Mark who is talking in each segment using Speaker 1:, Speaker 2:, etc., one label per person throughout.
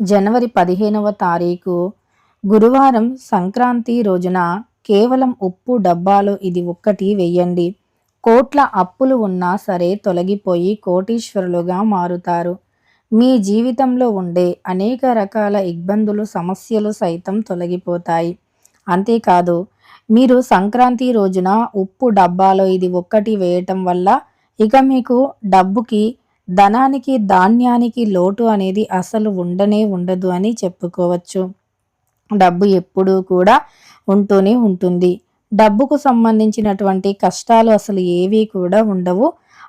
Speaker 1: జనవరి పదిహేనవ తారీఖు గురువారం సంక్రాంతి రోజున కేవలం ఉప్పు డబ్బాలో ఇది ఒక్కటి వెయ్యండి కోట్ల అప్పులు ఉన్నా సరే తొలగిపోయి కోటీశ్వరులుగా మారుతారు. మీ జీవితంలో ఉండే అనేక రకాల ఇబ్బందులు సమస్యలు సైతం తొలగిపోతాయి. అంతేకాదు మీరు సంక్రాంతి రోజున ఉప్పు డబ్బాలో ఇది ఒక్కటి వేయటం వల్ల ఇక మీకు డబ్బుకి ధనానికి ధాన్యానికి లోటు అనేది అసలు ఉండనే ఉండదు అని చెప్పుకోవచ్చు. డబ్బు ఎప్పుడూ కూడా ఉంటూనే ఉంటుంది. డబ్బుకు సంబంధించినటువంటి కష్టాలు అసలు ఏవీ కూడా ఉండవు.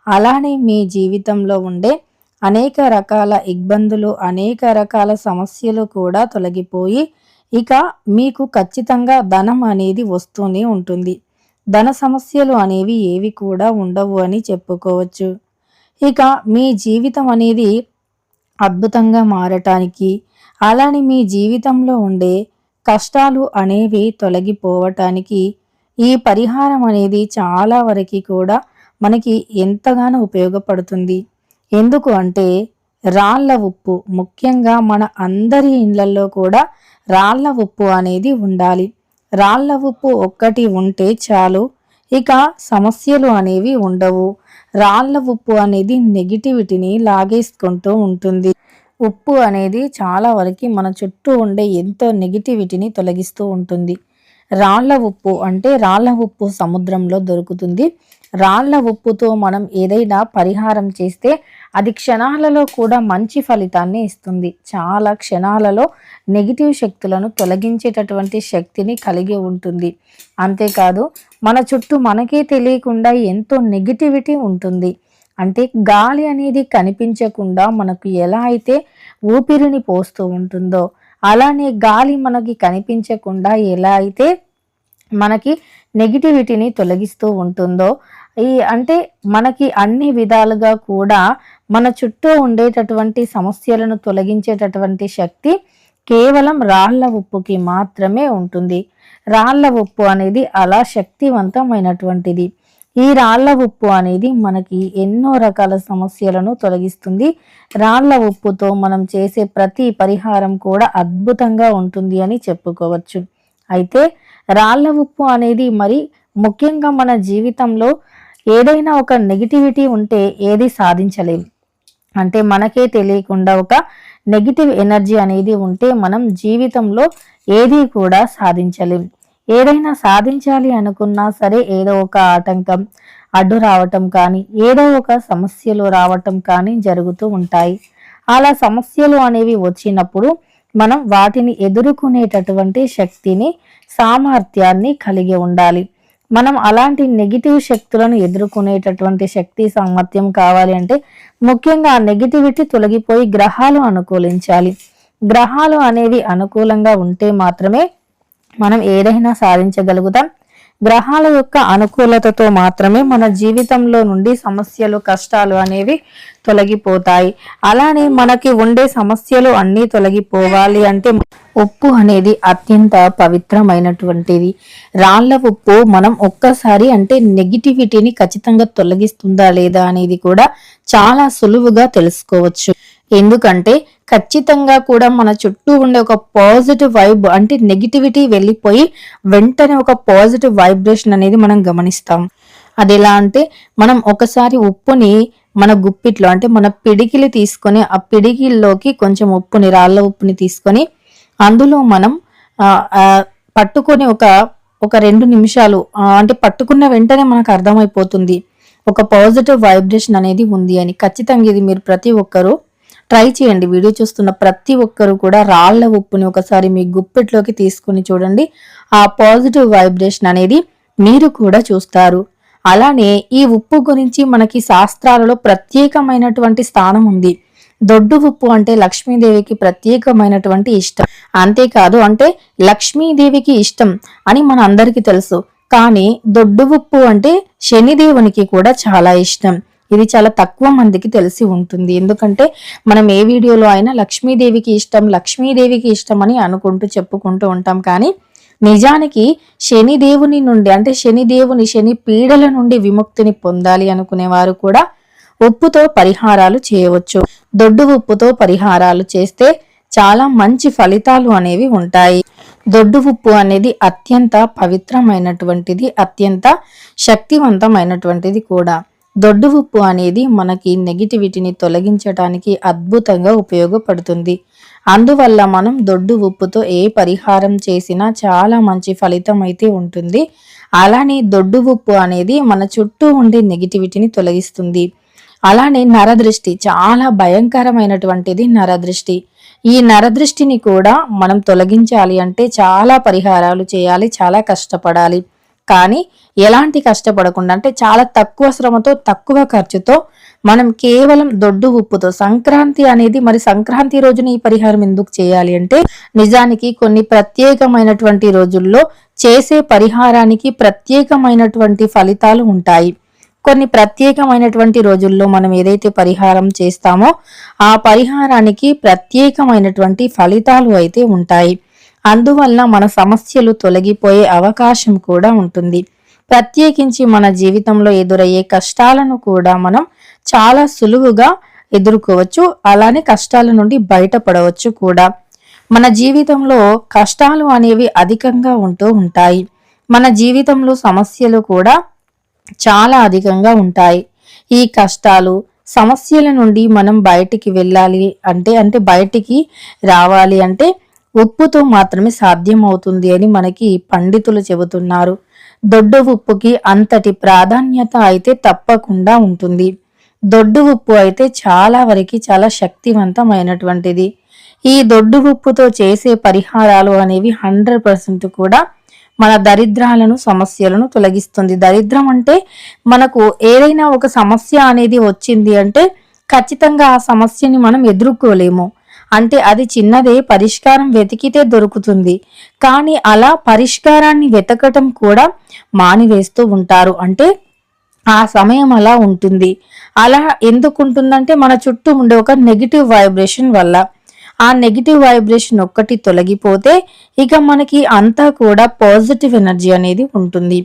Speaker 1: అలానే మీ జీవితంలో ఉండే అనేక రకాల ఇబ్బందులు అనేక రకాల సమస్యలు కూడా తొలగిపోయి ఇక మీకు ఖచ్చితంగా ధనం అనేది వస్తూనే ఉంటుంది. ధన సమస్యలు అనేవి ఏవి కూడా ఉండవు అని చెప్పుకోవచ్చు. ఇక మీ జీవితం అనేది అద్భుతంగా మారటానికి అలానే మీ జీవితంలో ఉండే కష్టాలు అనేవి తొలగిపోవటానికి ఈ పరిహారం అనేది చాలా వరకు కూడా మనకి ఎంతగానో ఉపయోగపడుతుంది. ఎందుకు అంటే రాళ్ళ ఉప్పు ముఖ్యంగా మన అందరి ఇళ్ళలో కూడా రాళ్ళ ఉప్పు అనేది ఉండాలి. రాళ్ళ ఉప్పు ఒక్కటి ఉంటే చాలు ఇక సమస్యలు అనేవి ఉండవు. రాళ్ళ ఉప్పు అనేది నెగిటివిటీని లాగేసుకుంటూ ఉంటుంది. ఉప్పు అనేది చాలా వరకు మన చుట్టూ ఉండే ఎంతో నెగిటివిటీని తొలగిస్తూ ఉంటుంది. రాళ్ళ ఉప్పు అంటే రాళ్ళ ఉప్పు సముద్రంలో దొరుకుతుంది. రాళ్ళ ఉప్పుతో మనం ఏదైనా పరిహారం చేస్తే అది క్షణాలలో కూడా మంచి ఫలితాన్ని ఇస్తుంది. చాలా క్షణాలలో నెగిటివ్ శక్తులను తొలగించేటటువంటి శక్తిని కలిగి ఉంటుంది. అంతేకాదు మన చుట్టూ మనకే తెలియకుండా ఎంతో నెగిటివిటీ ఉంటుంది. అంటే గాలి అనేది కనిపించకుండా మనకు ఎలా అయితే ఊపిరిని పోస్తూ ఉంటుందో అలానే గాలి మనకి కనిపించకుండా ఎలా అయితే మనకి నెగిటివిటీని తొలగిస్తూ ఉంటుందో ఈ అంటే మనకి అన్ని విధాలుగా కూడా మన చుట్టూ ఉండేటటువంటి సమస్యలను తొలగించేటటువంటి శక్తి కేవలం రాళ్ళ ఉప్పుకి మాత్రమే ఉంటుంది. రాళ్ళ ఉప్పు అనేది అలా శక్తివంతమైనటువంటిది. ఈ రాళ్ళ ఉప్పు అనేది మనకి ఎన్నో రకాల సమస్యలను తొలగిస్తుంది. రాళ్ళ ఉప్పుతో మనం చేసే ప్రతి పరిహారం కూడా అద్భుతంగా ఉంటుంది అని చెప్పుకోవచ్చు. అయితే రాళ్ళ ఉప్పు అనేది మరి ముఖ్యంగా మన జీవితంలో ఏదైనా ఒక నెగిటివిటీ ఉంటే ఏది సాధించలేం. అంటే మనకే తెలియకుండా ఒక నెగిటివ్ ఎనర్జీ అనేది ఉంటే మనం జీవితంలో ఏది కూడా సాధించలేం. ఏదైనా సాధించాలి అనుకున్నా సరే ఏదో ఒక ఆటంకం అడ్డు రావటం కానీ ఏదో ఒక సమస్యలు రావటం కానీ జరుగుతూ ఉంటాయి. అలా సమస్యలు అనేవి వచ్చినప్పుడు మనం వాటిని ఎదుర్కొనేటటువంటి శక్తిని సామర్థ్యాన్ని కలిగి ఉండాలి. మనం అలాంటి నెగిటివ్ శక్తులను ఎదుర్కొనేటటువంటి శక్తి సామర్థ్యం కావాలి అంటే ముఖ్యంగా ఆ నెగిటివిటీ తొలగిపోయి గ్రహాలు అనుకూలించాలి. గ్రహాలు అనేవి అనుకూలంగా ఉంటే మాత్రమే మనం ఏదైనా సాధించగలుగుతాం. గ్రహాల యొక్క అనుకూలతతో మాత్రమే మన జీవితంలో నుండి సమస్యలు కష్టాలు అనేవి తొలగిపోతాయి. అలానే మనకి ఉండే సమస్యలు అన్నీ తొలగిపోవాలి అంటే ఉప్పు అనేది అత్యంత పవిత్రమైనటువంటిది. రాళ్ళ ఉప్పు మనం ఒక్కసారి అంటే నెగిటివిటీని ఖచ్చితంగా తొలగిస్తుందా లేదా అనేది కూడా చాలా సులువుగా తెలుసుకోవచ్చు. ఎందుకంటే ఖచ్చితంగా కూడా మన చుట్టూ ఉండే ఒక పాజిటివ్ వైబ్ అంటే నెగిటివిటీ వెళ్ళిపోయి వెంటనే ఒక పాజిటివ్ వైబ్రేషన్ అనేది మనం గమనిస్తాం. అది ఎలా అంటే మనం ఒకసారి ఉప్పుని మన గుప్పిట్లో అంటే మన పిడికిలి తీసుకొని ఆ పిడికిల్లోకి కొంచెం ఉప్పుని రాళ్ళ ఉప్పుని తీసుకొని అందులో మనం పట్టుకొని ఒక ఒక రెండు నిమిషాలు అంటే పట్టుకున్న వెంటనే మనకు అర్థమైపోతుంది. ఒక పాజిటివ్ వైబ్రేషన్ అనేది ఉంది అని. ఖచ్చితంగా ఇది మీరు ప్రతి ఒక్కరూ ట్రై చేయండి. వీడియో చూస్తున్న ప్రతి ఒక్కరు కూడా రాళ్ళ ఉప్పుని ఒకసారి మీ గుప్పెట్లోకి తీసుకుని చూడండి. ఆ పాజిటివ్ వైబ్రేషన్ అనేది మీరు కూడా చూస్తారు. అలానే ఈ ఉప్పు గురించి మనకి శాస్త్రాలలో ప్రత్యేకమైనటువంటి స్థానం ఉంది. దొడ్డు ఉప్పు అంటే లక్ష్మీదేవికి ప్రత్యేకమైనటువంటి ఇష్టం. అంతేకాదు అంటే లక్ష్మీదేవికి ఇష్టం అని మన అందరికీ తెలుసు. కానీ దొడ్డు ఉప్పు అంటే శనిదేవునికి కూడా చాలా ఇష్టం. ఇది చాలా తక్కువ మందికి తెలిసి ఉంటుంది. ఎందుకంటే మనం ఏ వీడియోలో అయినా లక్ష్మీదేవికి ఇష్టం లక్ష్మీదేవికి ఇష్టం అని అనుకుంటూ చెప్పుకుంటూ ఉంటాం. కానీ నిజానికి శనిదేవుని నుండి అంటే శనిదేవుని శని పీడల నుండి విముక్తిని పొందాలి అనుకునేవారు కూడా ఉప్పుతో పరిహారాలు చేయవచ్చు. దొడ్డు ఉప్పుతో పరిహారాలు చేస్తే చాలా మంచి ఫలితాలు అనేవి ఉంటాయి. దొడ్డు ఉప్పు అనేది అత్యంత పవిత్రమైనటువంటిది అత్యంత శక్తివంతమైనటువంటిది కూడా. దొడ్డు ఉప్పు అనేది మనకి నెగిటివిటీని తొలగించడానికి అద్భుతంగా ఉపయోగపడుతుంది. అందువల్ల మనం దొడ్డు ఉప్పుతో ఏ పరిహారం చేసినా చాలా మంచి ఫలితం అయితే ఉంటుంది. అలానే దొడ్డు ఉప్పు అనేది మన చుట్టూ ఉండే నెగిటివిటీని తొలగిస్తుంది. అలానే నరదృష్టి చాలా భయంకరమైనటువంటిది నరదృష్టి. ఈ నరదృష్టిని కూడా మనం తొలగించాలి అంటే చాలా పరిహారాలు చేయాలి చాలా కష్టపడాలి. కానీ ఎలాంటి కష్టపడకుండా అంటే చాలా తక్కువ శ్రమతో తక్కువ ఖర్చుతో మనం కేవలం దొడ్డు ఉప్పుతో సంక్రాంతి అనేది మరి సంక్రాంతి రోజున ఈ పరిహారం ఎందుకు చేయాలి అంటే నిజానికి కొన్ని ప్రత్యేకమైనటువంటి రోజుల్లో చేసే పరిహారానికి ప్రత్యేకమైనటువంటి ఫలితాలు ఉంటాయి. కొన్ని ప్రత్యేకమైనటువంటి రోజుల్లో మనం ఏదైతే పరిహారం చేస్తామో ఆ పరిహారానికి ప్రత్యేకమైనటువంటి ఫలితాలు అయితే ఉంటాయి. అందువల్ల మన సమస్యలు తొలగిపోయే అవకాశం కూడా ఉంటుంది. ప్రత్యేకించి మన జీవితంలో ఎదురయ్యే కష్టాలను కూడా మనం చాలా సులువుగా ఎదుర్కోవచ్చు. అలానే కష్టాల నుండి బయటపడవచ్చు కూడా. మన జీవితంలో కష్టాలు అనేవి అధికంగా ఉంటూ ఉంటాయి. మన జీవితంలో సమస్యలు కూడా చాలా అధికంగా ఉంటాయి. ఈ కష్టాలు సమస్యల నుండి మనం బయటికి వెళ్ళాలి అంటే అంటే బయటికి రావాలి అంటే ఉప్పుతో మాత్రమే సాధ్యం అవుతుంది అని మనకి పండితులు చెబుతున్నారు. దొడ్డు ఉప్పుకి అంతటి ప్రాధాన్యత అయితే తప్పకుండా ఉంటుంది. దొడ్డు ఉప్పు అయితే చాలా వరకు చాలా శక్తివంతమైనటువంటిది. ఈ దొడ్డు ఉప్పుతో చేసే పరిహారాలు అనేవి హండ్రెడ్ పర్సెంట్ కూడా మన దరిద్రాలను సమస్యలను తొలగిస్తుంది. దరిద్రం అంటే మనకు ఏదైనా ఒక సమస్య అనేది వచ్చింది అంటే ఖచ్చితంగా ఆ సమస్యని మనం ఎదుర్కోలేము. అంటే అది చిన్నదే పరిష్కారం వెతికితే దొరుకుతుంది. కానీ అలా పరిష్కారాన్ని వెతకటం కూడా మానివేస్తూ ఉంటారు. అంటే ఆ సమయం అలా ఉంటుంది. అలా ఎందుకు ఉంటుందంటే మన చుట్టూ ఉండే ఒక నెగిటివ్ వైబ్రేషన్ వల్ల. ఆ నెగిటివ్ వైబ్రేషన్ ఒక్కటి తొలగిపోతే ఇక మనకి అంతా కూడా పాజిటివ్ ఎనర్జీ అనేది ఉంటుంది.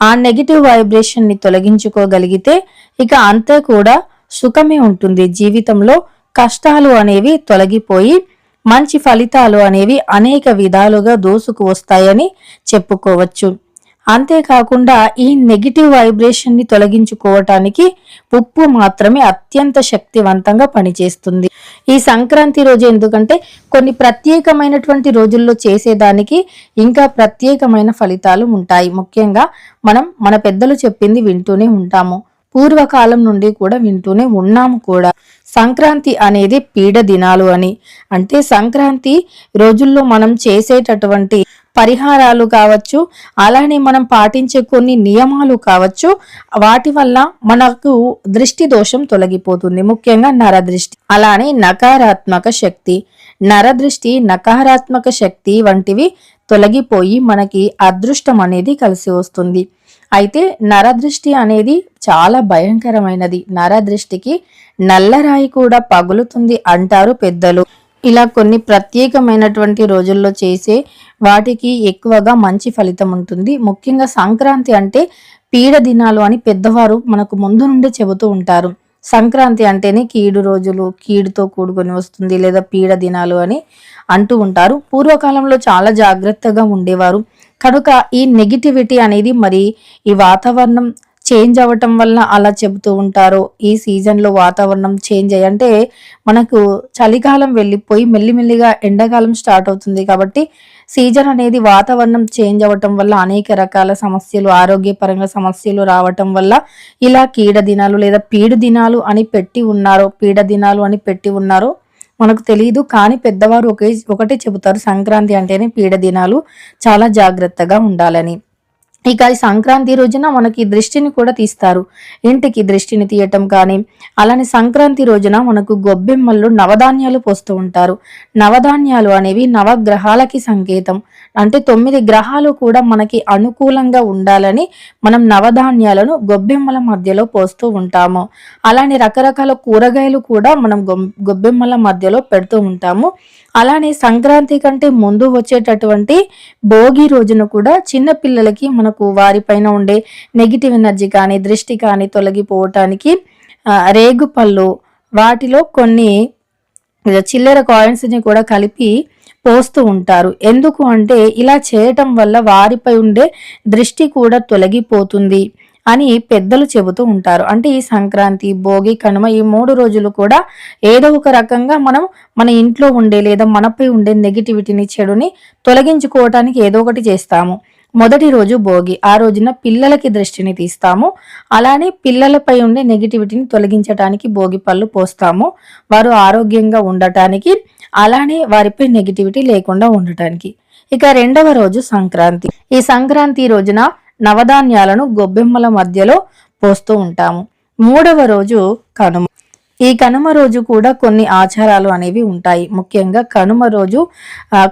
Speaker 1: ఆ నెగిటివ్ వైబ్రేషన్ని తొలగించుకోగలిగితే ఇక అంతా కూడా సుఖమే ఉంటుంది జీవితంలో. కష్టాలు అనేవి తొలగిపోయి మంచి ఫలితాలు అనేవి అనేక విధాలుగా దూసుకు వస్తాయని చెప్పుకోవచ్చు. అంతేకాకుండా ఈ నెగిటివ్ వైబ్రేషన్ని తొలగించుకోవటానికి ఉప్పు మాత్రమే అత్యంత శక్తివంతంగా పనిచేస్తుంది. ఈ సంక్రాంతి రోజు ఎందుకంటే కొన్ని ప్రత్యేకమైనటువంటి రోజుల్లో చేసేదానికి ఇంకా ప్రత్యేకమైన ఫలితాలు ఉంటాయి. ముఖ్యంగా మనం మన పెద్దలు చెప్పింది వింటూనే ఉంటాము. పూర్వకాలం నుండి కూడా వింటూనే ఉన్నాము కూడా. సంక్రాంతి అనేది పీడ దినాలు అని. అంటే సంక్రాంతి రోజుల్లో మనం చేసేటటువంటి పరిహారాలు కావచ్చు అలానే మనం పాటించే కొన్ని నియమాలు కావచ్చు వాటి వల్ల మనకు దృష్టి దోషం తొలగిపోతుంది. ముఖ్యంగా నరదృష్టి అలానే నకారాత్మక శక్తి. నరదృష్టి నకారాత్మక శక్తి వంటివి తొలగిపోయి మనకి అదృష్టం అనేది కలిసి వస్తుంది. అయితే నరదృష్టి అనేది చాలా భయంకరమైనది. నరదృష్టికి నల్లరాయి కూడా పగులుతుంది అంటారు పెద్దలు. ఇలా కొన్ని ప్రత్యేకమైనటువంటి రోజుల్లో చేసే వాటికి ఎక్కువగా మంచి ఫలితం ఉంటుంది. ముఖ్యంగా సంక్రాంతి అంటే పీడ దినాలు అని పెద్దవారు మనకు ముందు నుండే చెబుతూ ఉంటారు. సంక్రాంతి అంటేనే కీడు రోజులు కీడుతో కూడుకొని వస్తుంది లేదా పీడ దినాలు అని అంటూ ఉంటారు. పూర్వకాలంలో చాలా జాగ్రత్తగా ఉండేవారు. కనుక ఈ నెగిటివిటీ అనేది మరి ఈ వాతావరణం చేంజ్ అవ్వటం వల్ల అలా చెబుతూ ఉంటారు. ఈ సీజన్లో వాతావరణం చేంజ్ అయ్యి అంటే మనకు చలికాలం వెళ్ళిపోయి మెల్లిమెల్లిగా ఎండాకాలం స్టార్ట్ అవుతుంది కాబట్టి సీజన్ అనేది వాతావరణం చేంజ్ అవ్వటం వల్ల అనేక రకాల సమస్యలు ఆరోగ్యపరంగా సమస్యలు రావటం వల్ల ఇలా కీడ దినాలు లేదా పీడు దినాలు అని పెట్టి ఉన్నారు పీడ దినాలు అని పెట్టి ఉన్నారు మనకు తెలియదు కానీ పెద్దవారు ఒకే ఒకటే చెబుతారు సంక్రాంతి అంటేనే పీడ దినాలు. చాలా జాగ్రత్తగా ఉండాలని. ఇక ఈ సంక్రాంతి రోజున మనకి దృష్టిని కూడా తీస్తారు. ఇంటికి దృష్టిని తీయటం కానీ అలానే సంక్రాంతి రోజున మనకు గొబ్బెమ్మల్లో నవధాన్యాలు పోస్తూ ఉంటారు. నవధాన్యాలు అనేవి నవగ్రహాలకి సంకేతం. అంటే తొమ్మిది గ్రహాలు కూడా మనకి అనుకూలంగా ఉండాలని మనం నవధాన్యాలను గొబ్బెమ్మల మధ్యలో పోస్తూ ఉంటాము. అలానే రకరకాల కూరగాయలు కూడా మనం గొబ్బెమ్మల మధ్యలో పెడుతూ ఉంటాము. అలానే సంక్రాంతి కంటే ముందు వచ్చేటటువంటి భోగి రోజున కూడా చిన్న పిల్లలకి మనకు వారిపైన ఉండే నెగిటివ్ ఎనర్జీ కానీ దృష్టి కానీ తొలగిపోవటానికి రేగు పళ్ళు వాటిలో కొన్ని చిల్లర కాయిన్స్ని కూడా కలిపి పోస్తూ ఉంటారు. ఎందుకు అంటే ఇలా చేయటం వల్ల వారిపై ఉండే దృష్టి కూడా తొలగిపోతుంది అని పెద్దలు చెబుతూ ఉంటారు. అంటే ఈ సంక్రాంతి భోగి కనుమ ఈ మూడు రోజులు కూడా ఏదో ఒక రకంగా మనం మన ఇంట్లో ఉండే లేదా మనపై ఉండే నెగిటివిటీని చెడుని తొలగించుకోవటానికి ఏదో ఒకటి చేస్తాము. మొదటి రోజు భోగి ఆ రోజున పిల్లలకి దృష్టిని తీస్తాము. అలానే పిల్లలపై ఉండే నెగిటివిటీని తొలగించడానికి భోగి పళ్ళు పోస్తాము. వారు ఆరోగ్యంగా ఉండటానికి అలానే వారిపై నెగిటివిటీ లేకుండా ఉండటానికి. ఇక రెండవ రోజు సంక్రాంతి. ఈ సంక్రాంతి రోజున నవధాన్యాలను గొబ్బెమ్మల మధ్యలో పోస్తూ ఉంటాము. మూడవ రోజు కనుమ. ఈ కనుమ రోజు కూడా కొన్ని ఆచారాలు అనేవి ఉంటాయి. ముఖ్యంగా కనుమ రోజు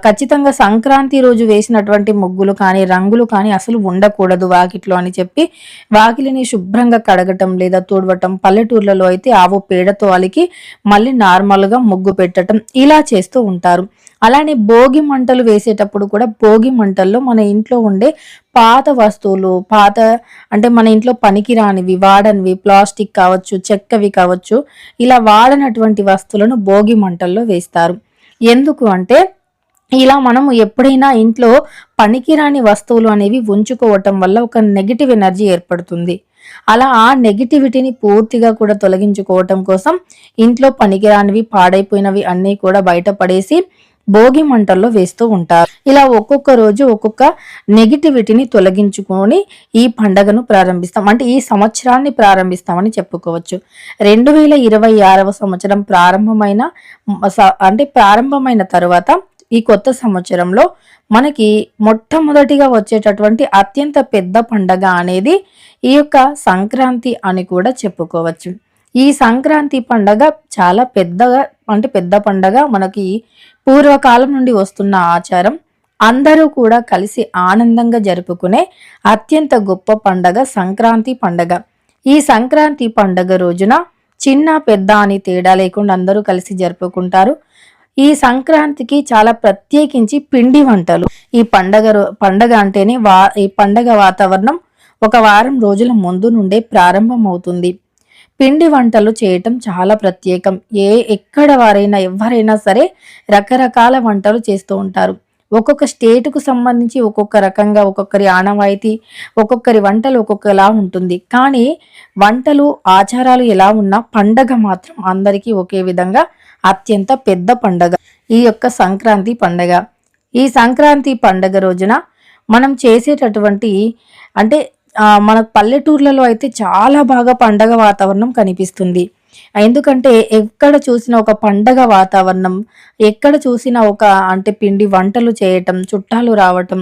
Speaker 1: ఖచ్చితంగా సంక్రాంతి రోజు వేసినటువంటి ముగ్గులు కానీ రంగులు కానీ అసలు ఉండకూడదు వాకిట్లో అని చెప్పి వాకిలిని శుభ్రంగా కడగటం లేదా తూడవటం పల్లెటూర్లలో అయితే ఆవు పేడతో అలికి మళ్ళీ నార్మల్గా ముగ్గు పెట్టడం ఇలా చేస్తూ ఉంటారు. అలానే భోగి మంటలు వేసేటప్పుడు కూడా భోగి మంటల్లో మన ఇంట్లో ఉండే పాత వస్తువులు పాత అంటే మన ఇంట్లో పనికి రానివి వాడనివి ప్లాస్టిక్ కావచ్చు చెక్కవి కావచ్చు ఇలా వాడనటువంటి వస్తువులను భోగి మంటల్లో వేస్తారు. ఎందుకు అంటే ఇలా మనము ఎప్పుడైనా ఇంట్లో పనికిరాని వస్తువులు అనేవి ఉంచుకోవటం వల్ల ఒక నెగిటివ్ ఎనర్జీ ఏర్పడుతుంది. అలా ఆ నెగిటివిటీని పూర్తిగా కూడా తొలగించుకోవటం కోసం ఇంట్లో పనికిరానివి పాడైపోయినవి అన్నీ కూడా బయటపడేసి భోగి మంటల్లో వేస్తూ ఉంటారు. ఇలా ఒక్కొక్క రోజు ఒక్కొక్క నెగిటివిటీని తొలగించుకొని ఈ పండగను ప్రారంభిస్తాం. అంటే ఈ సంవత్సరాన్ని ప్రారంభిస్తామని చెప్పుకోవచ్చు. రెండు వేల ఇరవై ఆరవ సంవత్సరం ప్రారంభమైన అంటే ప్రారంభమైన తర్వాత ఈ కొత్త సంవత్సరంలో మనకి మొట్టమొదటిగా వచ్చేటటువంటి అత్యంత పెద్ద పండగ అనేది ఈ యొక్క సంక్రాంతి అని కూడా చెప్పుకోవచ్చు. ఈ సంక్రాంతి పండగ చాలా పెద్దగా అంటే పెద్ద పండగ మనకి పూర్వకాలం నుండి వస్తున్న ఆచారం అందరూ కూడా కలిసి ఆనందంగా జరుపుకునే అత్యంత గొప్ప పండగ సంక్రాంతి పండగ. ఈ సంక్రాంతి పండగ రోజున చిన్న పెద్ద అని తేడా లేకుండా అందరూ కలిసి జరుపుకుంటారు. ఈ సంక్రాంతికి చాలా ప్రత్యేకించి పిండి వంటలు. ఈ పండగ పండగ అంటేనే వా ఈ పండగ వాతావరణం ఒక వారం రోజుల ముందు నుండే ప్రారంభమవుతుంది. పిండి వంటలు చేయటం చాలా ప్రత్యేకం. ఏ ఎక్కడ వారైనా ఎవరైనా సరే రకరకాల వంటలు చేస్తూ ఉంటారు. ఒక్కొక్క స్టేట్కు సంబంధించి ఒక్కొక్క రకంగా ఒక్కొక్కరి ఆనవాయితీ ఒక్కొక్కరి వంటలు ఒక్కొక్కలా ఉంటుంది. కానీ వంటలు ఆచారాలు ఎలా ఉన్నా పండగ మాత్రం అందరికీ ఒకే విధంగా అత్యంత పెద్ద పండగ. ఈ యొక్క సంక్రాంతి పండగ. ఈ సంక్రాంతి పండగ రోజున మనం చేసేటటువంటి అంటే మన పల్లెటూర్లలో అయితే చాలా బాగా పండగ వాతావరణం కనిపిస్తుంది. ఎందుకంటే ఎక్కడ చూసిన ఒక పండగ వాతావరణం ఎక్కడ చూసిన ఒక అంటే పిండి వంటలు చేయటం చుట్టాలు రావటం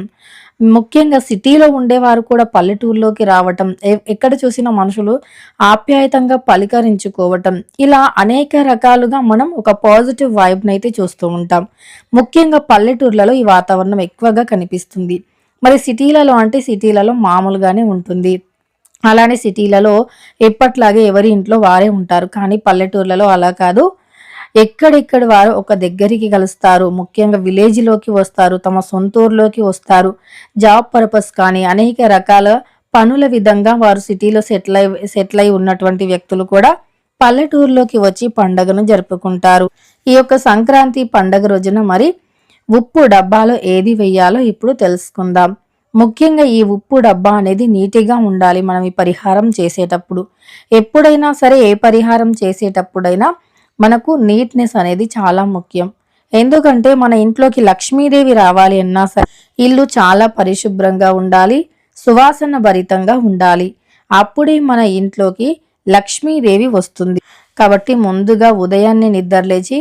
Speaker 1: ముఖ్యంగా సిటీలో ఉండేవారు కూడా పల్లెటూరులోకి రావటం ఎక్కడ చూసిన మనుషులు ఆప్యాయతంగా పలికరించుకోవటం ఇలా అనేక రకాలుగా మనం ఒక పాజిటివ్ వైబ్ని అయితే చూస్తూ ఉంటాం. ముఖ్యంగా పల్లెటూర్లలో ఈ వాతావరణం ఎక్కువగా కనిపిస్తుంది. మరి సిటీలలో అంటే సిటీలలో మామూలుగానే ఉంటుంది. అలానే సిటీలలో ఎప్పట్లాగే ఎవరి ఇంట్లో వారే ఉంటారు. కానీ పల్లెటూర్లలో అలా కాదు. ఎక్కడెక్కడ వారు ఒక దగ్గరికి కలుస్తారు. ముఖ్యంగా విలేజ్లోకి వస్తారు. తమ సొంత ఊర్లోకి వస్తారు. జాబ్ పర్పస్ కానీ అనేక రకాల పనుల విధంగా వారు సిటీలో సెటిల్ అయి సెటిల్ అయి ఉన్నటువంటి వ్యక్తులు కూడా పల్లెటూరులోకి వచ్చి పండగను జరుపుకుంటారు. ఈ యొక్క సంక్రాంతి పండగ రోజున మరి ఉప్పు డబ్బాలో ఏది వెయ్యాలో ఇప్పుడు తెలుసుకుందాం. ముఖ్యంగా ఈ ఉప్పు డబ్బా అనేది నీటిగా ఉండాలి మనం ఈ పరిహారం చేసేటప్పుడు. ఎప్పుడైనా సరే ఏ పరిహారం చేసేటప్పుడైనా మనకు నీట్నెస్ అనేది చాలా ముఖ్యం. ఎందుకంటే మన ఇంట్లోకి లక్ష్మీదేవి రావాలి అన్నా సరే ఇల్లు చాలా పరిశుభ్రంగా ఉండాలి సువాసన భరితంగా ఉండాలి. అప్పుడే మన ఇంట్లోకి లక్ష్మీదేవి వస్తుంది. కాబట్టి ముందుగా ఉదయాన్నే నిద్రలేచి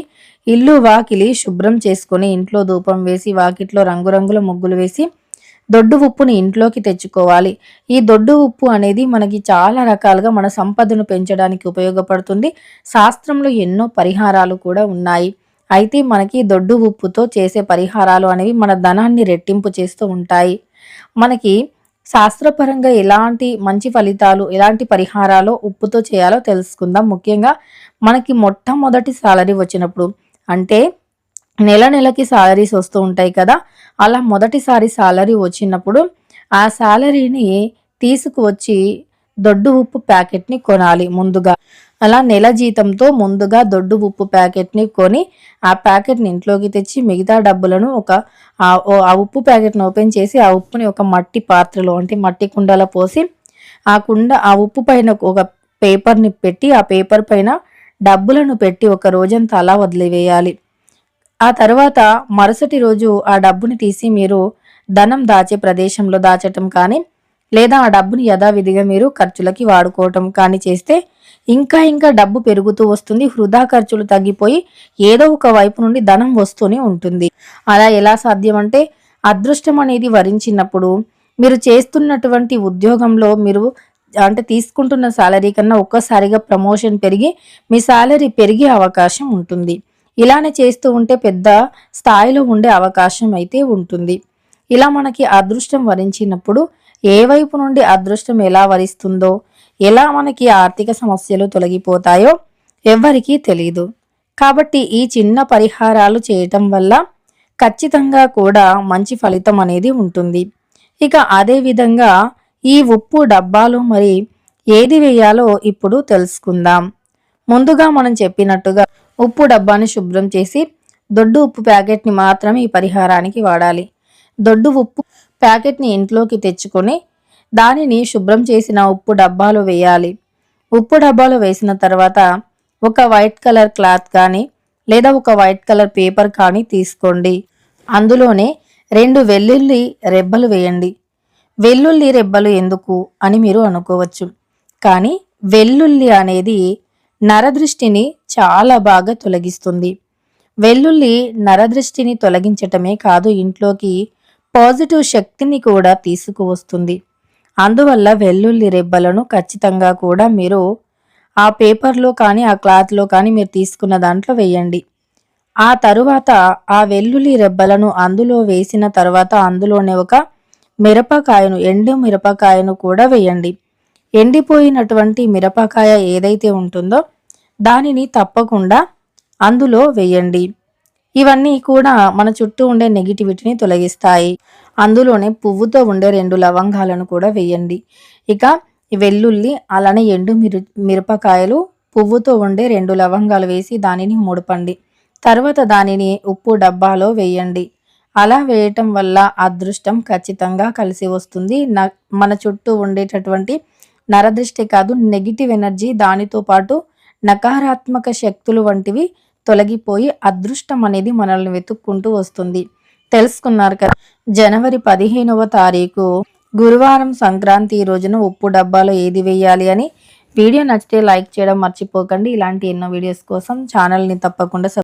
Speaker 1: ఇల్లు వాకిలి శుభ్రం చేసుకుని ఇంట్లో ధూపం వేసి వాకిట్లో రంగురంగుల ముగ్గులు వేసి దొడ్డు ఉప్పుని ఇంట్లోకి తెచ్చుకోవాలి. ఈ దొడ్డు ఉప్పు అనేది మనకి చాలా రకాలుగా మన సంపదను పెంచడానికి ఉపయోగపడుతుంది. శాస్త్రంలో ఎన్నో పరిహారాలు కూడా ఉన్నాయి. అయితే మనకి దొడ్డు ఉప్పుతో చేసే పరిహారాలు అనేవి మన ధనాన్ని రెట్టింపు చేస్తూ ఉంటాయి. మనకి శాస్త్రపరంగా ఎలాంటి మంచి ఫలితాలు ఎలాంటి పరిహారాలు ఉప్పుతో చేయాలో తెలుసుకుందాం. ముఖ్యంగా మనకి మొట్టమొదటి సాలరీ వచ్చినప్పుడు అంటే నెల నెలకి సాలరీస్ వస్తూ ఉంటాయి కదా అలా మొదటిసారి సాలరీ వచ్చినప్పుడు ఆ సాలరీని తీసుకువచ్చి దొడ్డు ఉప్పు ప్యాకెట్ని కొనాలి ముందుగా. అలా నెల జీతంతో ముందుగా దొడ్డు ఉప్పు ప్యాకెట్ని కొని ఆ ప్యాకెట్ని ఇంట్లోకి తెచ్చి మిగతా డబ్బులను ఒక ఆ ఉప్పు ప్యాకెట్ని ఓపెన్ చేసి ఆ ఉప్పుని ఒక మట్టి పాత్రలో అంటే మట్టి కుండలో పోసి ఆ కుండ ఆ ఉప్పు పైన ఒక పేపర్ని పెట్టి ఆ పేపర్ పైన డబ్బులను పెట్టి ఒక రోజంతా అలా వదిలివేయాలి. ఆ తర్వాత మరుసటి రోజు ఆ డబ్బుని తీసి మీరు ధనం దాచే ప్రదేశంలో దాచటం కానీ లేదా ఆ డబ్బుని యథావిధిగా మీరు ఖర్చులకి వాడుకోవటం కానీ చేస్తే ఇంకా ఇంకా డబ్బు పెరుగుతూ వస్తుంది వృధా ఖర్చులు తగ్గిపోయి ఏదో ఒక వైపు నుండి ధనం వస్తూనే ఉంటుంది. అలా ఎలా సాధ్యం అంటే అదృష్టం అనేది వరించినప్పుడు మీరు చేస్తున్నటువంటి ఉద్యోగంలో మీరు అంటే తీసుకుంటున్న శాలరీ కన్నా ఒక్కసారిగా ప్రమోషన్ పెరిగి మీ శాలరీ పెరిగే అవకాశం ఉంటుంది. ఇలానే చేస్తూ ఉంటే పెద్ద స్థాయిలో ఉండే అవకాశం అయితే ఉంటుంది. ఇలా మనకి అదృష్టం వరించినప్పుడు ఏ వైపు నుండి అదృష్టం ఎలా వరిస్తుందో ఎలా మనకి ఆర్థిక సమస్యలు తొలగిపోతాయో ఎవ్వరికీ తెలియదు కాబట్టి ఈ చిన్న పరిహారాలు చేయటం వల్ల ఖచ్చితంగా కూడా మంచి ఫలితం అనేది ఉంటుంది. ఇక అదే విధంగా ఈ ఉప్పు డబ్బాలు మరి ఏది వేయాలో ఇప్పుడు తెలుసుకుందాం. ముందుగా మనం చెప్పినట్టుగా ఉప్పు డబ్బాని శుభ్రం చేసి దొడ్డు ఉప్పు ప్యాకెట్ని మాత్రమే ఈ పరిహారానికి వాడాలి. దొడ్డు ఉప్పు ప్యాకెట్ని ఇంట్లోకి తెచ్చుకొని దానిని శుభ్రం చేసిన ఉప్పు డబ్బాలో వేయాలి. ఉప్పు డబ్బాలో వేసిన తర్వాత ఒక వైట్ కలర్ క్లాత్ కానీ లేదా ఒక వైట్ కలర్ పేపర్ కానీ తీసుకోండి. అందులోనే రెండు వెల్లుల్లి రెబ్బలు వేయండి. వెల్లుల్లి రెబ్బలు ఎందుకు అని మీరు అనుకోవచ్చు. కానీ వెల్లుల్లి అనేది నరదృష్టిని చాలా బాగా తొలగిస్తుంది. వెల్లుల్లి నరదృష్టిని తొలగించటమే కాదు ఇంట్లోకి పాజిటివ్ శక్తిని కూడా తీసుకువస్తుంది. అందువల్ల వెల్లుల్లి రెబ్బలను ఖచ్చితంగా కూడా మీరు ఆ పేపర్లో కానీ ఆ క్లాత్లో కానీ మీరు తీసుకున్న దాంట్లో వేయండి. ఆ తరువాత ఆ వెల్లుల్లి రెబ్బలను అందులో వేసిన తర్వాత అందులోనే ఒక మిరపకాయను ఎండు మిరపకాయను కూడా వేయండి. ఎండిపోయినటువంటి మిరపకాయ ఏదైతే ఉంటుందో దానిని తప్పకుండా అందులో వేయండి. ఇవన్నీ కూడా మన చుట్టూ ఉండే నెగిటివిటీని తొలగిస్తాయి. అందులోనే పువ్వుతో ఉండే రెండు లవంగాలను కూడా వేయండి. ఇక వెల్లుల్లి అలానే ఎండు మిరు మిరపకాయలు పువ్వుతో ఉండే రెండు లవంగాలు వేసి దానిని ముడపండి. తర్వాత దానిని ఉప్పు డబ్బాలో వేయండి. అలా వేయటం వల్ల అదృష్టం ఖచ్చితంగా కలిసి వస్తుంది. మన చుట్టూ ఉండేటటువంటి నరదృష్టి కాదు నెగిటివ్ ఎనర్జీ దానితో పాటు నకారాత్మక శక్తులు వంటివి తొలగిపోయి అదృష్టం అనేది మనల్ని వెతుక్కుంటూ వస్తుంది. తెలుసుకున్నారు కదా జనవరి పదిహేనవ తారీఖు గురువారం సంక్రాంతి రోజున ఉప్పు డబ్బాలో ఏది వేయాలి అని. వీడియో నచ్చితే లైక్ చేయడం మర్చిపోకండి. ఇలాంటి ఎన్నో వీడియోస్ కోసం ఛానల్ని తప్పకుండా